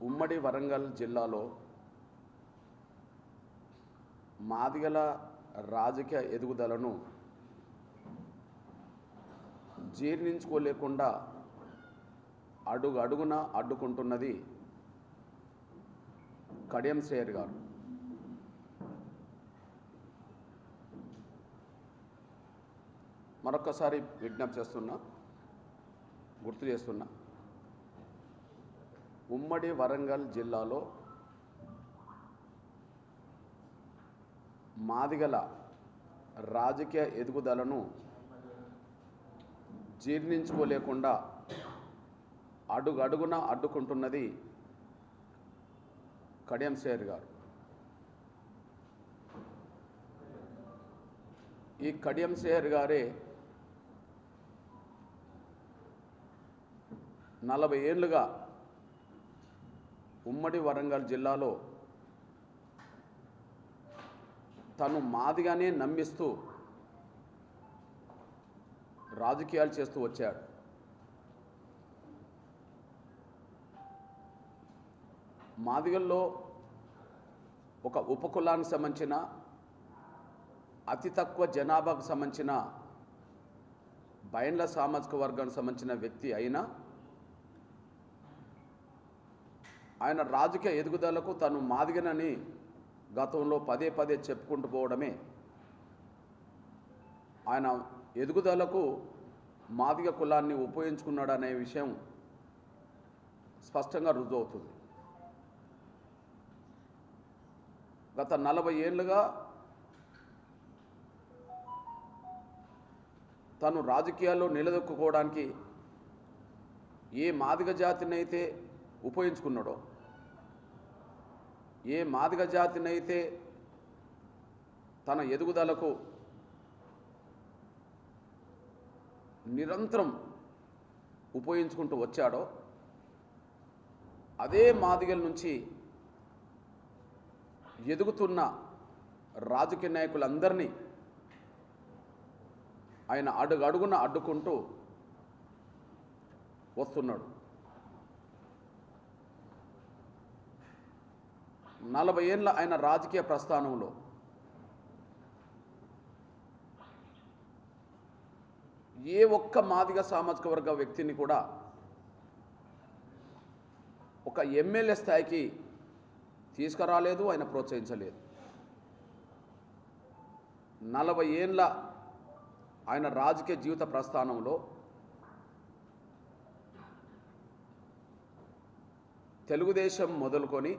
ఉమ్మడి వరంగల్ జిల్లాలో మాదిగల రాజకీయ ఎదుగుదలను జీర్ణించుకోలేకుండా అడుగు అడుగున అడ్డుకుంటున్నది కడియం శ్రేయర్ గారు. మరొకసారి విజ్ఞప్తి చేస్తున్నా గుర్తు చేస్తున్నా ఉమ్మడి వరంగల్ జిల్లాలో మాదిగల రాజకీయ ఎదుగుదలను జీర్ణించుకోలేకుండా అడుగడుగున అడ్డుకుంటున్నది కడియం శ్రేయర్ గారు. ఈ కడియం శ్రేయర్ గారే నలభై ఏళ్ళుగా ఉమ్మడి వరంగల్ జిల్లాలో తను మాదిగానే నమ్మిస్తూ రాజకీయాలు చేస్తూ వచ్చాడు. మాదిగల్లో ఒక ఉపకులానికి సంబంధించిన అతి తక్కువ జనాభాకు సంబంధించిన బయండ్ల సామాజిక వర్గానికి సంబంధించిన వ్యక్తి అయినా ఆయన రాజకీయ ఎదుగుదలకు తను మాదిగనని గతంలో పదే పదే చెప్పుకుంటూ పోవడమే. ఆయన ఎదుగుదలకు మాదిగ కులాన్ని ఉపయోగించుకున్నాడనే విషయం స్పష్టంగా రుజువుతుంది గత నలభై ఏళ్ళుగా తను రాజకీయాల్లో నిలదొక్కుకోవడానికి ఏ మాదిగ జాతినైతే ఉపయోగించుకున్నాడో? ఏ మాదిగ జాతినైతే తన ఎదుగుదలకు నిరంతరం ఉపయోగించుకుంటూ వచ్చాడో అదే మాదిగల నుంచి ఎదుగుతున్న రాజకీయ నాయకులందరినీ ఆయన అడుగు అడుగున అడ్డుకుంటూ వస్తున్నాడు. నలభై ఏళ్ళ ఆయన రాజకీయ ప్రస్థానంలో. ఏ ఒక్క మాదిగ సామాజిక వర్గ వ్యక్తిని కూడా ఒక ఎమ్మెల్యే స్థాయికి తీసుకురాలేదు ఆయన ప్రోత్సహించలేదు. నలభై ఏళ్ళ ఆయన రాజకీయ జీవిత ప్రస్థానంలో తెలుగుదేశం మొదలుకొని